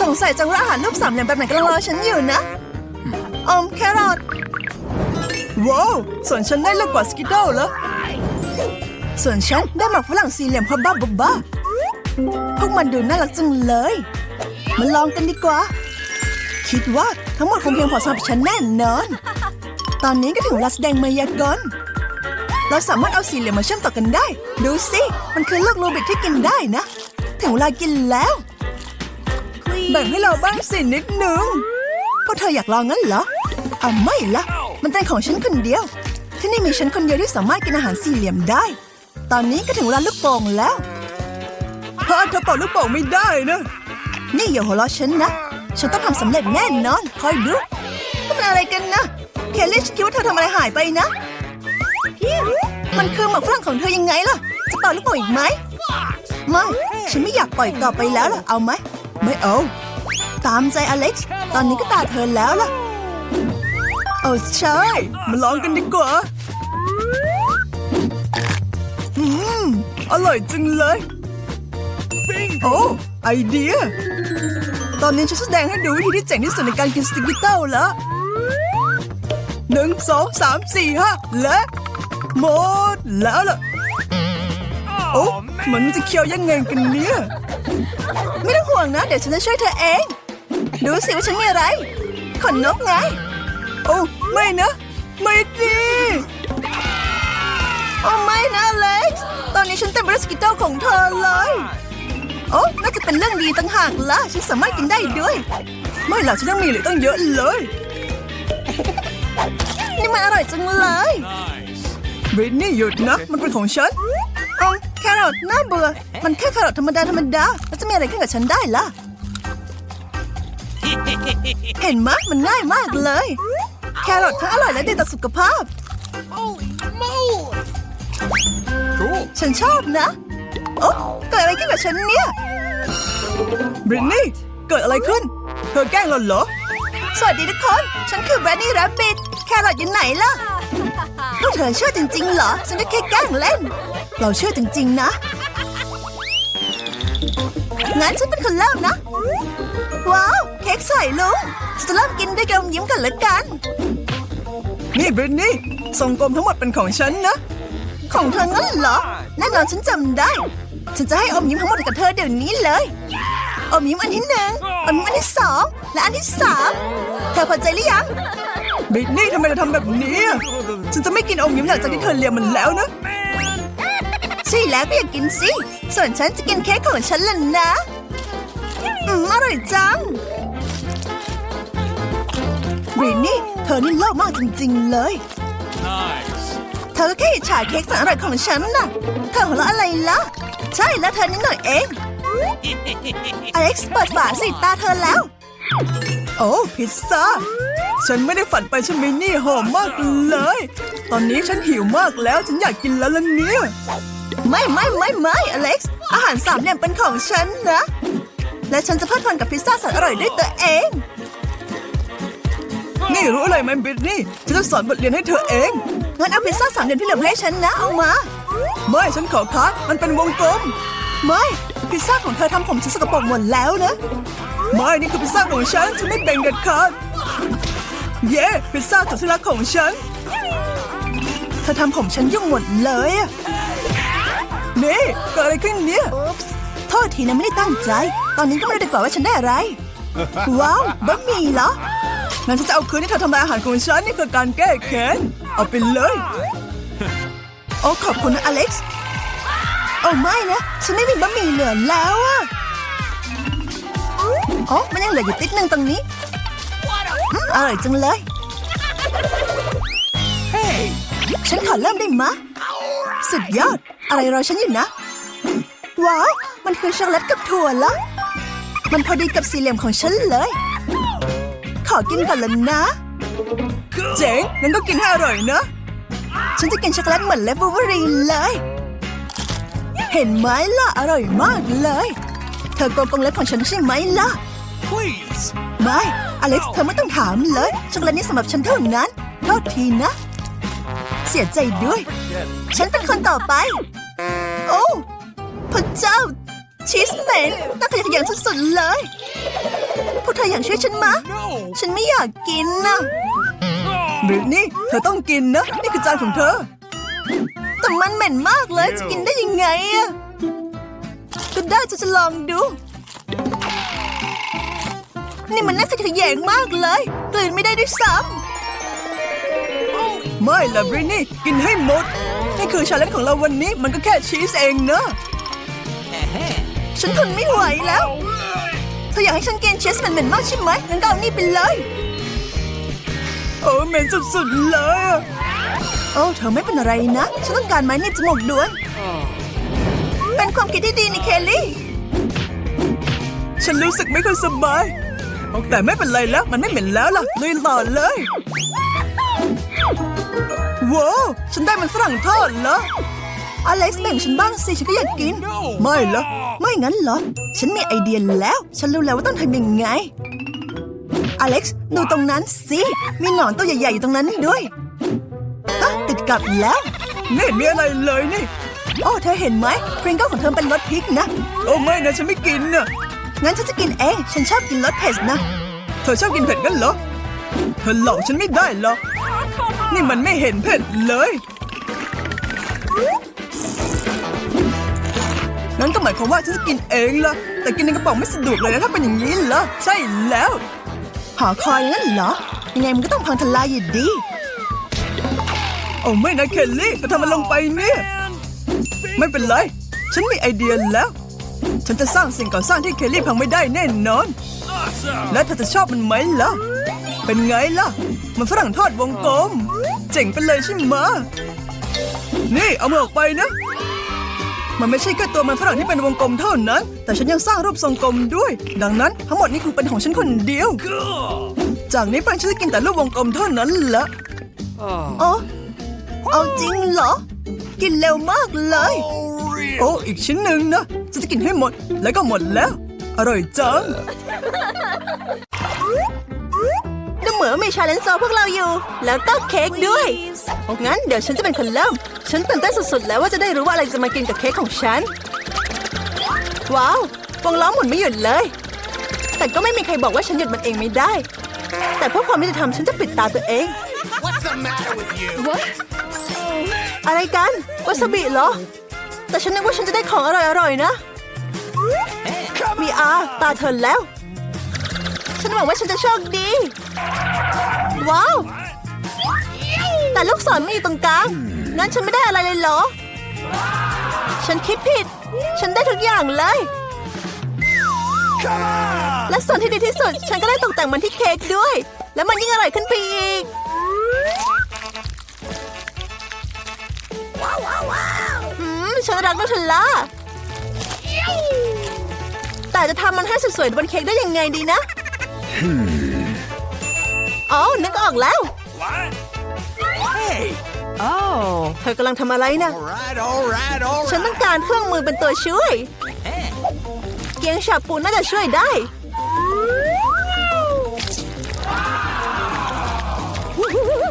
สงสัยจังว่าอาหารรูปสามเหลี่ยมแบบไหนกำลังรอฉันอยู่นะอมแครอทว้าวส่วนฉันได้เลือกกว่าสกิดเดิลแล้วส่วนฉันได้หมักฝรั่งสี่เหลี่ยมพอบ้าบบ้าพวกมันดูน่ารักจังเลย มาลองกันดีกว่า คิดว่าทั้งหมดคงเพียงพอสำหรับฉันแน่นอน ตอนนี้ก็ถึงเวลาแสดงมายากลเราสามารถเอาสี่เหลี่ยมมาเชื่อมต่อกันได้ ดูสิ มันคือลูกโรบิกที่กินได้นะ ถึงเวลากินแล้ว บ่งให้เราบ้างสินิดนึงพวกเธออยากลองงั้นเหรออ่าไม่ละมันเป็นของฉันคนเดียว ที่นี่มีฉันคนเดียวที่สามารถกินอาหารสี่เหลี่ยมได้ ตอนนี้ก็ถึงเวลาลูกโป่งแล้วเฮ้ยเธอเป่าลูกโป่งไม่ได้นะนี่อย่าหัวเราะฉันนะ ฉันต้องทำสำเร็จแน่นอน คอยดูนี่มันอะไรกันนะ เคลลี่ฉันคิดว่าเธอทำอะไรหายไปนะ มันคือหมากฝรั่งของเธอยังไงล่ะ จะเป่าลูกโป่งอีกไหม ไม่ ฉันไม่อยากปล่อยต่อไปแล้วล่ะ เอาไหม ไม่เอา ตามใจอเล็กซ์ ตอนนี้ก็ตาเธอแล้วล่ะ โอ้ใช่ มาลองกันดีกว่า อืม อร่อยจังเลย โอ้ไอเดีย ตอนนี้ฉันแสดงให้ดูวิธีที่เจ๋งที่สุดในการกินสติกเกิเต้าแล้วหนึ่งสองสามสี่ห้าและหมดแล้วล่ะโอ้มันจะเคี้ยวยังไงกันเนี่ย ไม่ต้องห่วงนะ เดี๋ยวฉันจะช่วยเธอเอง ดูสิว่าฉันมีอะไร ขนนกไง โอ้ไม่นะ ไม่ดีโอ้ไม่นะเล็กตอนนี้ฉันเต็มไปด้วยสกิตเติลของเธอเลย โอ้น่าจะเป็นเรื่องดีต่างหากละฉันสามารถกินได้ด้วย ไม่หรอกฉันยังมีหลือตั้งเยอะเลย นี่มันอร่อยจังเลยบริตนี่หยุดนะ มันเป็นของฉันเอาแครอทน่าเบื่อ มันแค่แครอทธรรมดาธรรมดา แล้วจะมีอะไรขึ้นกับฉันได้ล่ะ เห็นมะมันง่ายมากเลย แครอททั้งอร่อยและดีต่อสุขภาพ Cool. ฉันชอบนะ โอ้เกิดอะไรขึ้นกับฉันเนี่ยบริตนี่ เกิดอะไรขึ้น เธอแกล้งเราเหรอ สวัสดีทุกคน ฉันคือแบรนนี่แรบบิทแครอทอยู่ไหนล่ะพวกเธอเชื่อจริงๆเหรอ ฉันก็แค่แกล้งเล่น เราเชื่อจริงๆนะ งั้นฉันเป็นคนเริ่มนะ ว้าว เค้กใส่ลุงฉันจะเริ่มกินด้วยการอมยิ้มกันละกัน นี่บริตนี่ส่งกลมทั้งหมดเป็นของฉันนะ ของเธองั้นเหรอ แน่นอนฉันจำได้ ฉันจะให้อมยิ้มทั้งหมดกับเธอเดี๋ยวนี้เลย อมยิ้มอันที่หนึ่งอมยิ้มอันที่สองและอันที่สามเธอพอใจหรือยังบริตนี่ทำไมเธอทำแบบนี้อะฉันจะไม่กินอมยิ้มหลังจากที่เธอเลียมมันแล้วนะ ใช่แล้วก็อยากกินสิ ส่วนฉันจะกินเค้กของฉันล่ะนะ อืม อร่อยจังบริตนี่ เธอนี่โลภมากจริง ๆ เลย Nice. เธอก็แค่อิจฉาเค้กแสนอร่อยของฉันน่ะ เธอหัวเราะอะไรล่ะ ใช่แล้วเธอนิดหน่อยเอง อเล็กซ์เปิดฝาสิตาเธอแล้ว โอ้พิซซ่า ฉันไม่ได้ฝันไปใช่ไหมนี่หอมมากเลย ตอนนี้ฉันหิวมากแล้วฉันอยากกินแล้วล่ะเนี่ย ไม่ไม่ไม่ไม่อเล็กซ์อาหารสามเหลี่ยมเป็นของฉันนะ และฉันจะเพลิดเพลินกับพิซซ่าแสนอร่อยด้วยตัวเอง นี่รู้อะไรไหมบิทนี่ฉันจะสอนบทเรียนให้เธอเองงั้นเอาพิซซ่าสามเหลี่ยมที่เหลือมาให้ฉันนะเอามา ไม่ฉันขอคัดมันเป็นวงกลม ไม่พิซซ่าของเธอทำผมฉันสกปรกหมดแล้วนะ ไม่นี่คือพิซซ่าของฉันฉันไม่แบ่งเด็ดขาดเย้พิซซ่าสุดที่รักของฉันเธอทำผมฉันยุ่งหมดเลยอะ นี่เกิดอะไรขึ้นเนี่ยโทษทีนะไม่ได้ตั้งใจ ตอนนี้ก็ไม่รู้ดีกว่าว่าฉันได้อะไร ว้าวบะหมี่เหรอ งั้นฉันจะเอาคืนที่เธอทำลายอาหารของฉันนี่คือการแก้แค้น เอาไปเลย โอ้ขอบคุณนะอเล็กซ์ โอ้ไม่นะ ฉันไม่มีบะหมี่เหลือแล้วอะโอ้มันยังเหลืออยู่ติดหนึ่งตรงนี้อืมอร่อยจังเลย Hey. ฉันขอเริ่มได้มะ สุดยอด อะไรรอฉันอยู่นะ ว้าว มันคือช็อกโกแลตกับถั่วเหรอมันพอดีกับสี่เหลี่ยมของฉันเลย ขอกินก่อนละนะ เจ๋งงั้นก็กินให้อร่อยนะ ฉันจะกินช็อกโกแลตเหมือนเลฟเวอรีนเลย เห็นไหมล่ะ อร่อยมากเลย เธอโกงกรงเล็บของฉันใช่ไหมล่ะ Please. ไม่ อเล็กซ์เธอไม่ต้องถามเลย ช็อกโกแลตนี้สำหรับฉันเท่านั้นโทษทีนะ เสียใจด้วย ฉันเป็นคนต่อไปโอ้ พระเจ้า ชีสเหม็นน่าขยะแขยงสุดๆเลย พวกเธออยากช่วยฉันมะ No. ฉันไม่อยากกินนะ Oh. บริตนี่เธอต้องกินนะ นี่คือจานของเธอ แต่มันเหม็นมากเลย จะกินได้ยังไงอะก็ได้จะจะลองดู นี่มันน่าจะขยงมากเลยกลืนไม่ได้ด้วยซ้ำไม่ละบริตนี่ กินให้หมดนี่คือชาเลนจ์ของเราวันนี้มันก็แค่ชีสเองเนอะ ฉันทนไม่ไหวแล้ว เธออยากให้ฉันกินชีสเหม็นๆมากใช่ไหมงั้นก็เอานี่ไปเลย โอ้เหม็นสุดๆเลยอะโอ้เธอไม่เป็นอะไรนะ ฉันต้องการไม้หนีบจมูกด่วนเป็นความคิดที่ดีนี่เคลลี่ ฉันรู้สึกไม่ค่อยสบาย แต่ไม่เป็นไรแล้ว มันไม่เหม็นแล้วล่ะลุยต่อเลยว้าวฉันได้มันฝรั่งทอดเหรอ อเล็กซ์แบ่งฉันบ้างสิฉันก็อยากกิน ไม่เหรอ ไม่งั้นเหรอ ฉันมีไอเดียแล้ว ฉันรู้แล้วว่าต้องทำยังไง อเล็กซ์ดูตรงนั้นสิ มีหนอนตัวใหญ่ๆอยู่ตรงนั้นด้วยฮะติดกับแล้วไม่เห็นมีอะไรเลยนี่ โอ้ เธอเห็นไหมพริงเกิลของเธอเป็นรสพริกนะ โอ้ไม่นะฉันไม่กินนะงั้นฉันจะกินเอง ฉันชอบกินรสเผ็ดนะ เธอชอบกินเผ็ดกันเหรอ เธอหลอกฉันไม่ได้หรอก นี่มันไม่เห็นเผ็ดเลย นั่นก็หมายความว่าฉันจะกินเองละแต่กินในกระป๋องไม่สะดวกเลยนะถ้าเป็นอย่างนี้เหรอใช่แล้ว หอคอยงั้นเหรอยังไงมันก็ต้องพังทลายอยู่ดีโอ้ไม่นะเคลลี่จะทำมันลงไปเนี่ยไม่เป็นไร ฉันมีไอเดียแล้ว ฉันจะสร้างสิ่งก่อสร้างที่เคลลี่พังไม่ได้แน่นอน Awesome. และเธอจะชอบมันไหมล่ะ เป็นไงล่ะ มันฝรั่งทอดวงกลม เจ๋งไปเลยใช่ไหมะนี่เอามือออกไปนะ มันไม่ใช่แค่ตัวมันฝรั่งที่เป็นวงกลมเท่านั้น แต่ฉันยังสร้างรูปทรงกลมด้วย ดังนั้นทั้งหมดนี้คงเป็นของฉันคนเดียว Cool. จากนี้ไปฉันจะกินแต่รูปวงกลมเท่านั้นละโอ้เอาจริงเหรอ กินเร็วมากเลย Oh, real. โอ้อีกชิ้นหนึ่งนะฉันจะกินให้หมดแล้วก็หมดแล้ว อร่อยจัง ดูเหมือนมีชาเลนจ์รอพวกเราอยู่ แล้วก็เค้กด้วยงั้นเดี๋ยวฉันจะเป็นคนเริ่ม ฉันตื่นเต้นสุดๆ แล้วว่าจะได้รู้ว่าอะไรจะมากินกับเค้กของฉัน ว้าววงล้อหมุนไม่หยุดเลย แต่ก็ไม่มีใครบอกว่าฉันหยุดมันเองไม่ได้ แต่เพื่อความยุติธรรมฉันจะปิดตาตัวเอง What's the matter with you? อะไรกันวาซาบิเหรอ แต่ฉันนึกว่าฉันจะได้ของอร่อยๆนะ มีอาตาเธอแล้ว ฉันหวังว่าฉันจะโชคดี ว้าว แต่ลูกศรไม่อยู่ตรงกลางงั้นฉันไม่ได้อะไรเลยเหรอ ฉันคิดผิด ฉันได้ทุกอย่างเลย และส่วนที่ดีที่สุด ฉันก็ได้ตกแต่งมันที่เค้กด้วย แล้วมันยิ่งอร่อยขึ้นไปอีกอืมฉันรักนูเทลล่าแต่จะทำมันให้สวยๆบนเค้กได้ยังไงดีนะ อ๋อ นึกออกแล้ว What? Hey. เธอกำลังทำอะไรนะ All right, all right, all ฉันต้องการเครื่องมือเป็นตัวช่วย เกียงฉาบปูนน่าจะช่วยได้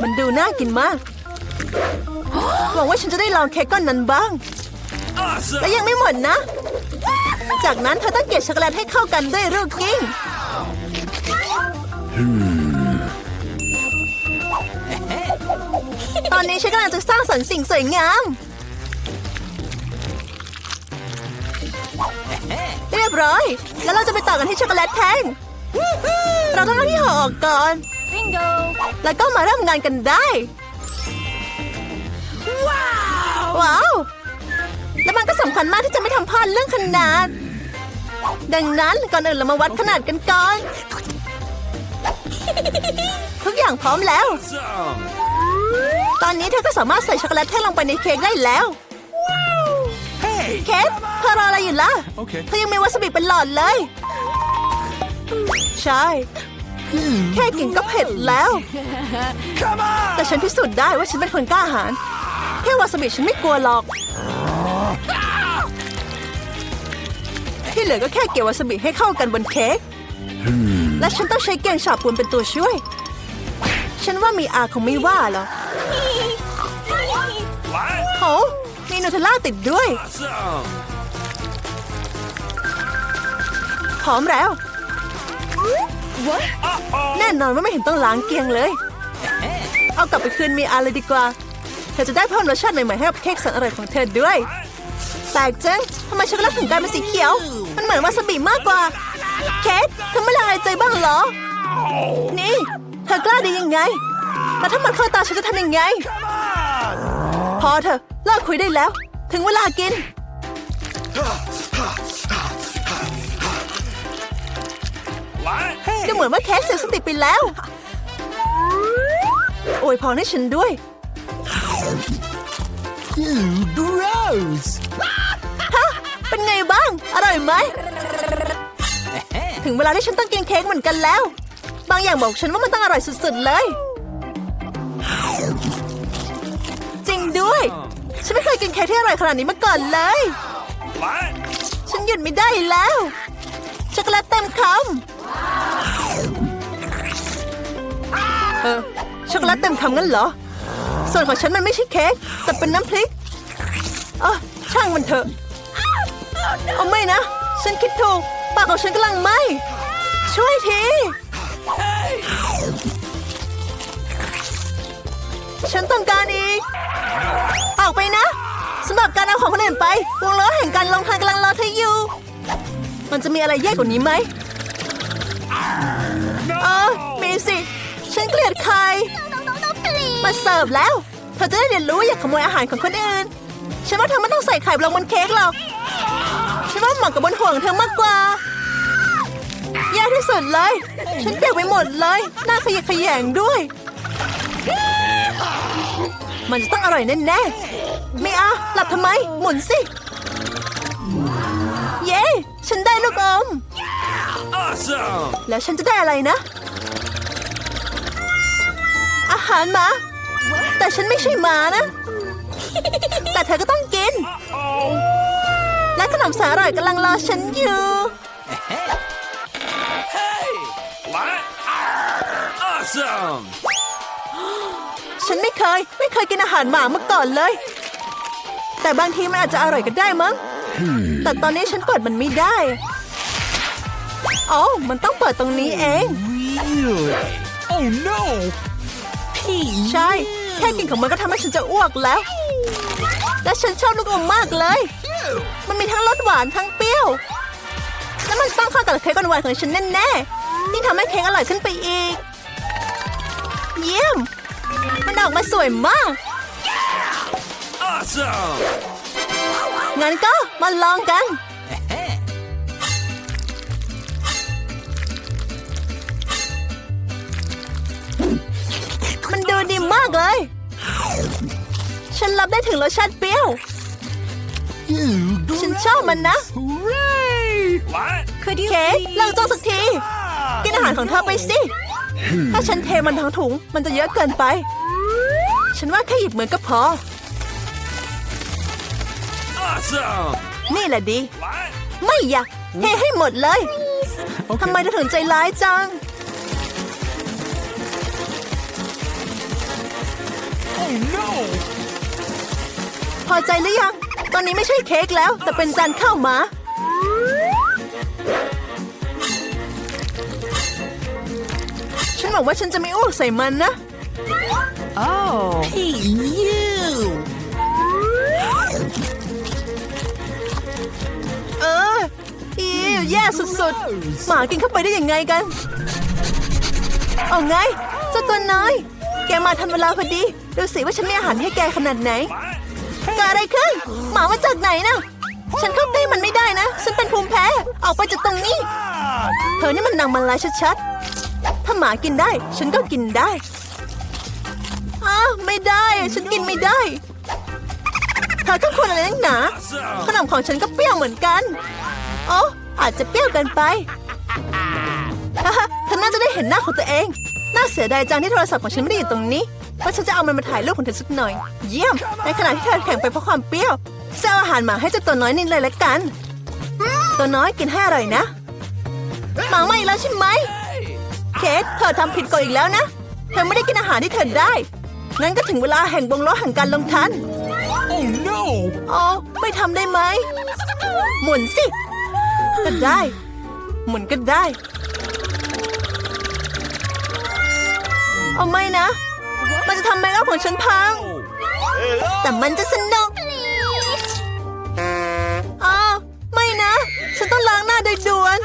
มันดูน่ากินมาก หวังว่าฉันจะได้ลองเค้กก้อนนั้นบ้าง Awesome. และยังไม่หมดนะ จากนั้นเธอต้องเกลี่ยช็อกโกแลตให้เข้ากันด้วยลูกกิ้ง ตอนนี้ฉันกำลังจะสร้างสรรค์สิ่งสวยงาม เรียบร้อย แล้วเราจะไปต่อกันที่ช็อกโกแลตแท่ง เราต้องเอาที่ห่อออกก่อน Bingo! แล้วก็มาเริ่มงานกันได้ ว้าว ว้าว แล้วมันก็สำคัญมากที่จะไม่ทำพลาดเรื่องขนาด ดังนั้นก่อนอื่นเรามาวัดขนาดกันก่อน ทุกอย่างพร้อมแล้ว Awesome. ตอนนี้เธอก็สามารถใส่ช็อกโกแลตแท่งลงไปในเค้กได้แล้ว Hey. เค้กเธอรออะไรอยู่ล่ะ Okay. เธอยังมีวาซาบิเป็นหลอดเลย ใช่ แค่กินก็เผ็ดแล้ว Come on. แต่ฉันพิสูจน์ได้ว่าฉันเป็นคนกล้าหาญแค่วาซาบิฉันไม่กลัวหรอก ที่เหลือก็แค่เกี่ยววาซาบิให้เข้ากันบนเค้ก และฉันต้องใช้เกียงฉาบปูนเป็นตัวช่วย ฉันว่ามีอาคงไม่ว่าหรอก What? โหมีนูเทลล่าติดด้วย Awesome. พร้อมแล้ว Uh-oh. แน่นอนว่าไม่เห็นต้องล้างเกลียงเลย เอากลับไปคืนมีอาเลยดีกว่า เธอจะได้เพิ่มรสชาติใหม่ๆให้กับเค้กแสนอร่อยของเธอด้วยแปลกจังทำไมช็อกโกแลตถึงกลายเป็นสีเขียว มันเหมือนวาซาบิมากกว่า เค้กเธอไม่ละอายใจบ้างเหรอ นี่เธอกล้าได้ยังไง แล้วถ้ามันเข้าตาฉันจะทำยังไง พอเถอะเลิกคุยได้แล้ว ถึงเวลากิน What? Hey. ดูเหมือนว่าเค้กเสียสติไปแล้ว โอ้ยพอให้ฉันด้วย Gross. ฮะ เป็นไงบ้าง อร่อยไหม ถึงเวลาที่ฉันต้องกินเค้กเหมือนกันแล้ว บางอย่างบอกฉันว่ามันต้องอร่อยสุดๆเลย จริงด้วย ฉันไม่เคยกินเค้กที่อร่อยขนาดนี้มาก่อนเลย ฉันหยุดไม่ได้แล้ว ช็อกโกแลตเต็มคำเออช็อกโกแลตเต็มคำงั้นเหรอ ส่วนของฉันมันไม่ใช่เค้กแต่เป็นน้ำพริกเออช่างมันเถอะเอาไม่นะ ฉันคิดถูก ปากของฉันกำลังไหม ช่วยที ฉันต้องการอีก ออกไปนะสำหรับการเอาของคนอื่นไป วงล้อแห่งการลงทางกำลังรอเธออยู่ มันจะมีอะไรแย่กว่านี้ไหมเออมีสิ ฉันเกลียดใคร มาเสิร์ฟแล้ว เธอจะได้เรียนรู้อย่าขโมยอาหารของคนอื่น ฉันว่าเธอไม่ต้องใส่ไข่ลงบนเค้กหรอก ฉันว่าเหมาะกับบนห่วงเธอมากกว่าแย่ที่สุดเลย ฉันเปียกไปหมดเลยหน้าขยะแขยงด้วย มันจะต้องอร่อยแน่ๆไม่อะหลับทำไม หมุนสิ เย้ ฉันได้ลูกอม Awesome. แล้วฉันจะได้อะไรนะ อาหารหมา แต่ฉันไม่ใช่หมานะ แต่เธอก็ต้องกิน Oh. และขนมสาหร่ายกำลังรอฉันอยู่ Hey. What? Awesome. ฉันไม่เคย ไม่เคยกินอาหารหมามาก่อนเลย แต่บางทีมันอาจจะอร่อยก็ได้มั้ง แต่ตอนนี้ฉันเปิดมันไม่ได้อ๋อมันต้องเปิดตรงนี้เอง Really? Oh no. ใช่ แค่กินของมันก็ทำให้ฉันจะอ้วกแล้ว และฉันชอบลูกอมมากเลย มันมีทั้งรสหวานทั้งเปรี้ยวแล้วมันต้องเข้ากับเค้กหวานๆของฉันแน่ๆนี่ทำให้เค้กอร่อยขึ้นไปอีก เยี่ยม มันออกมาสวยมาก Awesome. งั้นก็มาลองกัน มันดูดีมากเลย ฉันรับได้ถึงรสชาติเปรี้ยว ฉันชอบมันนะ Hooray. What? เค้กเลิกจ้องสักที กินอาหารของเธอไปสิ ถ้าฉันเทมันทั้งถุง มันจะเยอะเกินไป ฉันว่าแค่หยิบมือก็พอ Awesome. นี่แหละดี What? ไม่อยากเทให้หมดเลย ทำไมเธอถึงใจร้ายจัง Oh no. พอใจหรือยัง ตอนนี้ไม่ใช่เค้กแล้ว แต่เป็นจานข้าวหมา ฉันหวังว่าฉันจะไม่อ้วกใส่มันนะ Oh. Hey, you. เอออีแย่สุดๆ หมากินเข้าไปได้ยังไงกัน เอาไงเจ้าตัวน้อย แกมาทันเวลาพอดี ดูสิว่าฉันมีอาหารให้แกขนาดไหน What? เกิดอะไรขึ้น หมามาจากไหนนะฉันเข้าใกล้มันไม่ได้นะ ฉันเป็นภูมิแพ้ ออกไปจากตรงนี้ เธอนี่มันนางมันลายชัดๆ ถ้าหมากินได้ ฉันก็กินได้อ้าไม่ได้ ฉันกินไม่ได้ เธอก็ควรอะไรนักหนาขนมของฉันก็เปรี้ยวเหมือนกัน โอ้อาจจะเปรี้ยวเกินไปฮ่าฮ่าเธอน่าจะได้เห็นหน้าของตัวเอง น่าเสียดายจังที่โทรศัพท์ของฉันไม่ได้อยู่ตรงนี้ ว่าฉันจะเอามันมาถ่ายรูปของเธอสักหน่อย เยี่ยม ในขณะที่เธอแข่งไปเพราะความเปรี้ยวจะเอาอาหารหมาให้เจ้าตัวน้อยนี่เลยละกัน ตัวน้อยกินให้อร่อยนะ หมาไม่แล้วใช่ไหม เคสเธอทำผิดกฎอีกแล้วนะ เธอไม่ได้กินอาหารที่เธอได้ งั้นก็ถึงเวลาแห่งวงล้อแห่งการลงทัน Oh no. อ๋อไม่ทำได้ไหม หมุนสิ ก็ได้ หมุนก็ได้ เอาไม่นะ มันจะทำไมแล้วของฉันพัง แต่มันจะสนุกอ้าวไม่นะ ฉันต้องล้างหน้าโดยด่วน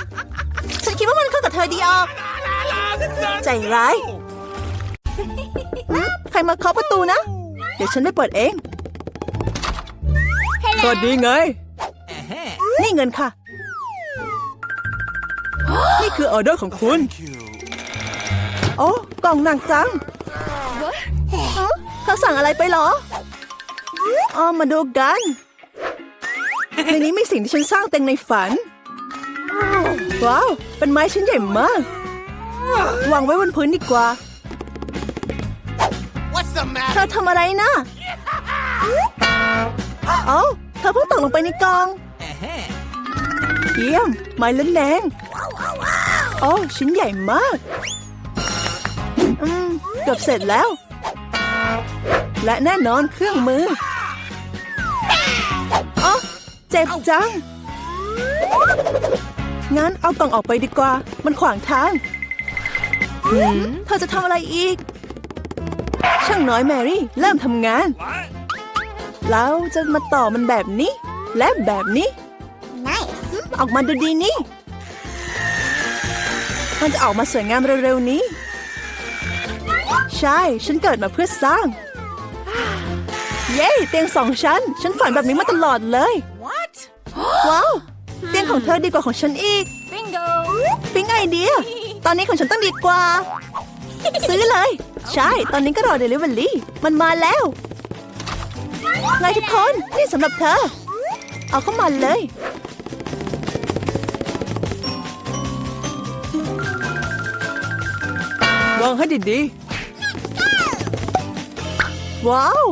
ฉันคิดว่ามันเข้ากับเธอดีออก ใจร้ายหืมใครมาเคาะประตูนะ เดี๋ยวฉันได้เปิดเอง สวัสดีไง นี่เงินค่ะ นี่คือออเดอร์ของคุณ โอ้ กล่องหนักจังฮะ เธอสั่งอะไรไปเหรออ๋อมาดูกัน ในนี้มีสิ่งที่ฉันสร้างเต็งในฝัน ว้าว เป็นไม้ชิ้นใหญ่มาก วางไว้บนพื้นดีกว่า What's the เธ matter? อทำอะไรนะ เอ้า เธอเพิ่งตกลงไปในกล่อง เยี่ยม ไม้เล่นแดงโอ้ชิ้นใหญ่มาก อืม เกือบเสร็จแล้ว และแน่นอนเครื่องมืออ๋อเจ็บจัง งั้นเอากล่องออกไปดีกว่า มันขวางทางหืมเธอจะทำอะไรอีก ช่างน้อยแมรี่เริ่มทำงาน แล้วจะมาต่อมันแบบนี้ และแบบนี้อืมออกมาดูดีนี่ มันจะออกมาสวยงามเร็วๆนี้ ใช่ ฉันเกิดมาเพื่อสร้าง เย้ เตียงสองชั้น ฉันฝันแบบนี้มาตลอดเลย What? ว้าว เตียงของเธอดีกว่าของฉันอีก Bingo! ปิ๊งไอเดีย ตอนนี้ของฉันต้องดีกว่า ซื้อเลย ใช่ ตอนนี้ก็รอเดลิเวอรี่ มันมาแล้วไงทุกคน นี่สำหรับเธอ เอาเข้ามาเลย วางให้ดีๆ ว้าว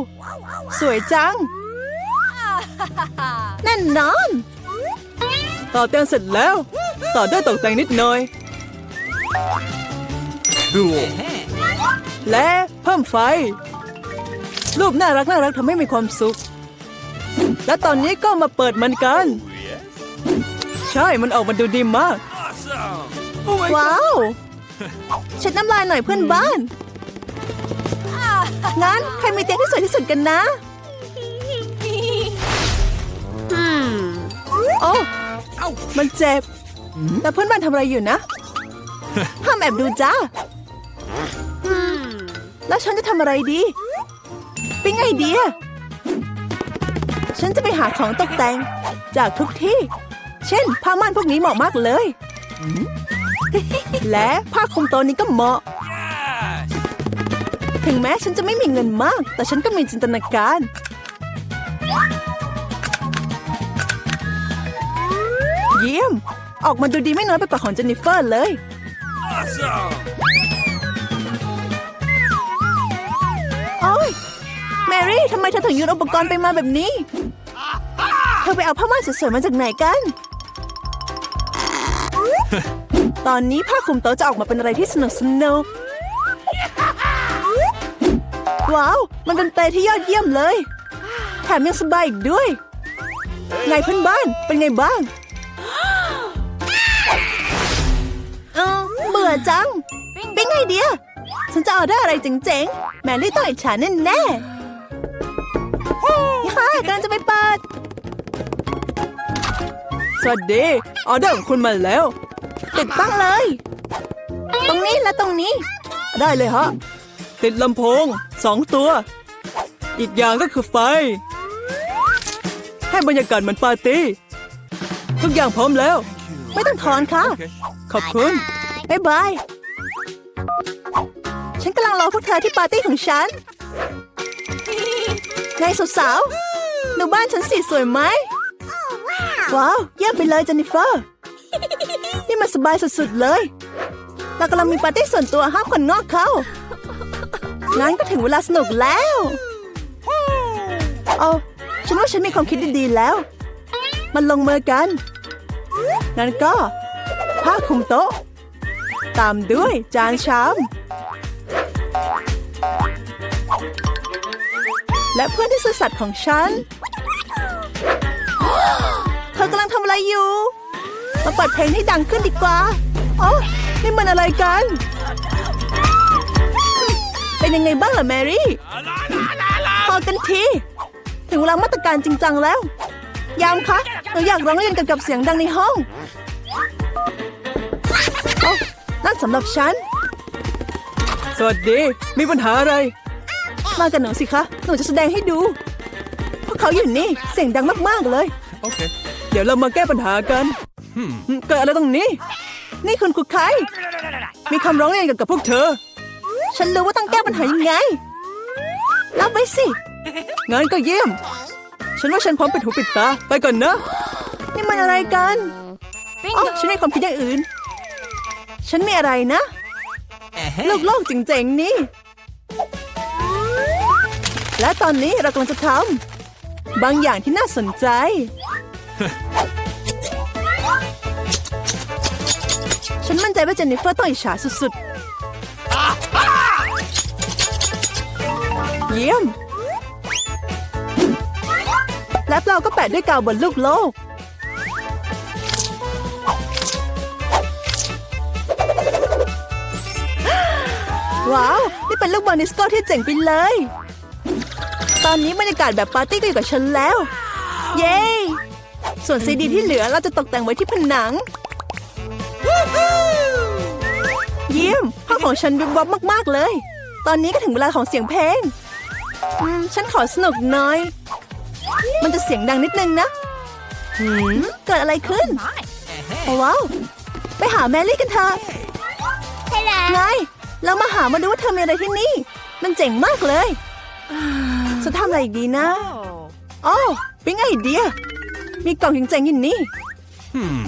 สวยจัง แน่นนอน ต่อเตียงเสร็จแล้ว ต่อด้วยตกแต่งนิดหน่อย Cool. และเพิ่มไฟ รูปน่ารักน่ารักทำให้มีความสุข และตอนนี้ก็มาเปิดมันกัน ใช่มันออกมาดูดีมาก Awesome! ว้าว เช็ดน้ำลายหน่อยเพื่อนบ้าน งั้นใครมีเตียงที่สวยที่สุดกันนะโอ้มันเจ็บ แต่เพื่อนบ้านทำอะไรอยู่นะ ห้ามแอบดูจ้า แล้วฉันจะทำอะไรดีปิ๊งไอเดียฉันจะไปหาของตกแต่ง จากทุกที่ เช่น ผ้าม่านพวกนี้เหมาะมากเลย และผ้าคลุมโตะนี้ก็เหมาะ Yes! ถึงแม้ฉันจะไม่มีเงินมาก แต่ฉันก็มีจินตนาการ เยี่ยม ออกมาดูดีไม่น้อยไปกว่าของเจนนิเฟอร์เลย Awesome! โอ้ยแมรี่ทำไมเธอถึงโยนอุปกรณ์ไปมาแบบนี้ เธอไปเอาผ้าม่านสวยๆมาจากไหนกัน ตอนนี้ผ้าคลุมโต๊ะจะออกมาเป็นอะไรที่สนุกสนุก ว้าว มันเป็นเปลที่ยอดเยี่ยมเลย แถมยังสบายอีกด้วย ไงเพื่อนบ้านเป็นไงบ้างเออเบื่อจังปิ๊งไอเดียฉันจะออเดอร์อะไรเจ๋งๆ แมรี่ต้องอิจฉาแน่แน่ๆค่ะกำลังจะไปเปิด สวัสดี ออเดอร์ของคุณมาแล้ว ติดตั้งเลย ตรงนี้และตรงนี้ ได้เลยฮะ ติดลำโพงสองตัว อีกอย่างก็คือไฟ ให้บรรยากาศเหมือนปาร์ตี้ ทุกอย่างพร้อมแล้ว ไม่ต้องถอนค่ะ ขอบคุณบ๊ายบาย ฉันกำลังรอพวกเธอที่ปาร์ตี้ของฉันไงสาวๆดูบ้านฉันสิสวยไหมว้าว เยี่ยมไปเลยเจนนิเฟอร์ นี่มันสบายสุดๆเลย เรากำลังมีปาร์ตี้ส่วนตัวห้ามคนนอกเข้า งั้นก็ถึงเวลาสนุกแล้ว เอาฉันว่าฉันมีความคิดดีๆแล้ว มันลงมือกัน งั้นก็ ผ้าคลุมโต๊ะ ตามด้วยจานชาม และเพื่อนที่ซื่อสัตย์ของฉัน เธอกำลังทำอะไรอยู่ มาเปิดเพลงให้ดังขึ้นดีกว่าอ๋อนี่มันอะไรกัน เป็นยังไงบ้างล่ะแมรี่พอกันที ถึงเวลามาตรการจริงจังแล้ว ยามคะหนูอยากร้องเรียนเกี่ยวกับเสียงดังในห้องโอ้นั่นสำหรับฉัน สวัสดี มีปัญหาอะไร มากับหนูสิคะ หนูจะแสดงให้ดู พวกเขาอยู่นี่ เสียงดังมากๆเลย Okay. เดี๋ยวเรามาแก้ปัญหากันอืมเกิดอะไรตรงนี้ นี่คุณคือใคร มีคำร้องเรียนเกี่ยวกับพวกเธอ ฉันรู้ว่าต้องแก้ปัญหายังไง รับไว้สิงั้นก็เยี่ยม ฉันว่าฉันพร้อมปิดหูปิดตา ไปก่อนนะ นี่มันอะไรกันอ๋อฉันมีความคิดอย่างอื่น ฉันมีอะไรนะโลกโลกจริงๆนี่ และตอนนี้เรากำลังจะทำบางอย่างที่น่าสนใจฉันมั่นใจว่าเจนนิเฟอร์ต้องอิจฉาสุดๆ เยี่ยม และเราก็แปะด้วยกาวบนลูกโลก ว้าว นี่เป็นลูกบอลดิสโก้ที่เจ๋งไปเลย ตอนนี้บรรยากาศแบบปาร์ตี้ก็อยู่กับฉันแล้ว เย้ ส่วนซีดีที่เหลือเราจะตกแต่งไว้ที่ผนัง เยี่ยมห้องของฉันวิบวับมาก ๆ เลย ตอนนี้ก็ถึงเวลาของเสียงเพลง ฉันขอสนุกหน่อย มันจะเสียงดังนิดนึงนะหืมเกิดอะไรขึ้นโอ้ว้าว ไปหาแมรี่กันเถอะไงเรามาหามาดูว่าเธอมีอะไรที่นี่ มันเจ๋งมากเลยจะทำอะไรอีกดีนะอ๋อเป็นไอเดีย มีกล่องเจ๋งๆอยู่นี่ Hmm.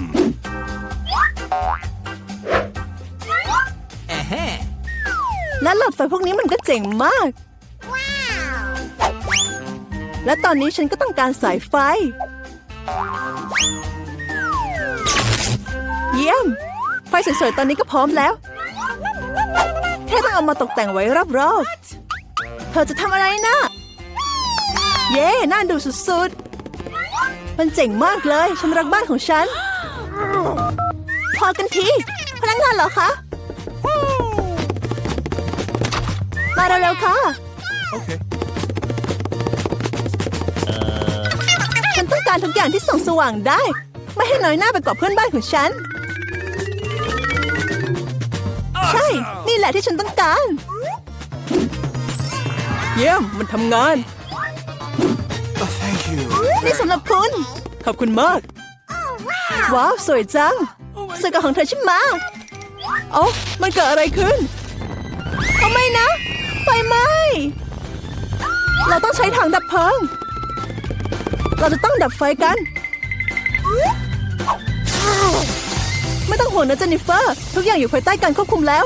และหลอดไฟพวกนี้มันก็เจ๋งมาก และตอนนี้ฉันก็ต้องการสายไฟ เยี่ยม ไฟสวยๆ ตอนนี้ก็พร้อมแล้ว แค่ต้องเอามาตกแต่งไว้รอบๆ เธอจะทำอะไรนะ เย้น่าดูสุดๆ มันเจ๋งมากเลย ฉันรักบ้านของฉัน พอกันที พนักงานเหรอคะ มาเร็วๆค่ะ Okay. การทุกอย่างที่ส่องสว่างได้ ไม่ให้น้อยหน้าไปกว่าเพื่อนบ้านของฉัน ใช่ นี่แหละที่ฉันต้องการ เยี่ยม มันทำงาน Oh, thank you. นี่สำหรับคุณ ขอบคุณมาก ว้าว สวยจังสวยกับของเธอใช่ไหมโอ้มันเกิดอะไรขึ้นเอาไม่นะ ไฟไหม้ เราต้องใช้ถังดับเพลิง เราจะต้องดับไฟกัน ไม่ต้องห่วงนะเจนนิเฟอร์ ทุกอย่างอยู่ภายใต้การควบคุมแล้ว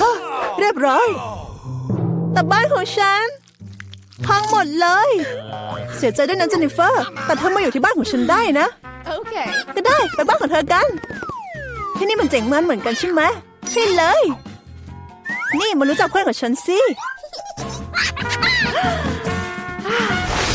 ฮะเรียบร้อย แต่บ้านของฉัน พังหมดเลย เสียใจด้วยนะเจนนิเฟอร์ แต่เธอมาอยู่ที่บ้านของฉันได้นะ Okay. ก็ได้ไปบ้านของเธอกัน ที่นี่มันเจ๋งมันเหมือนกันใช่ไหมใช่เลย นี่มารู้จักเพื่อนของฉันสิ ああ。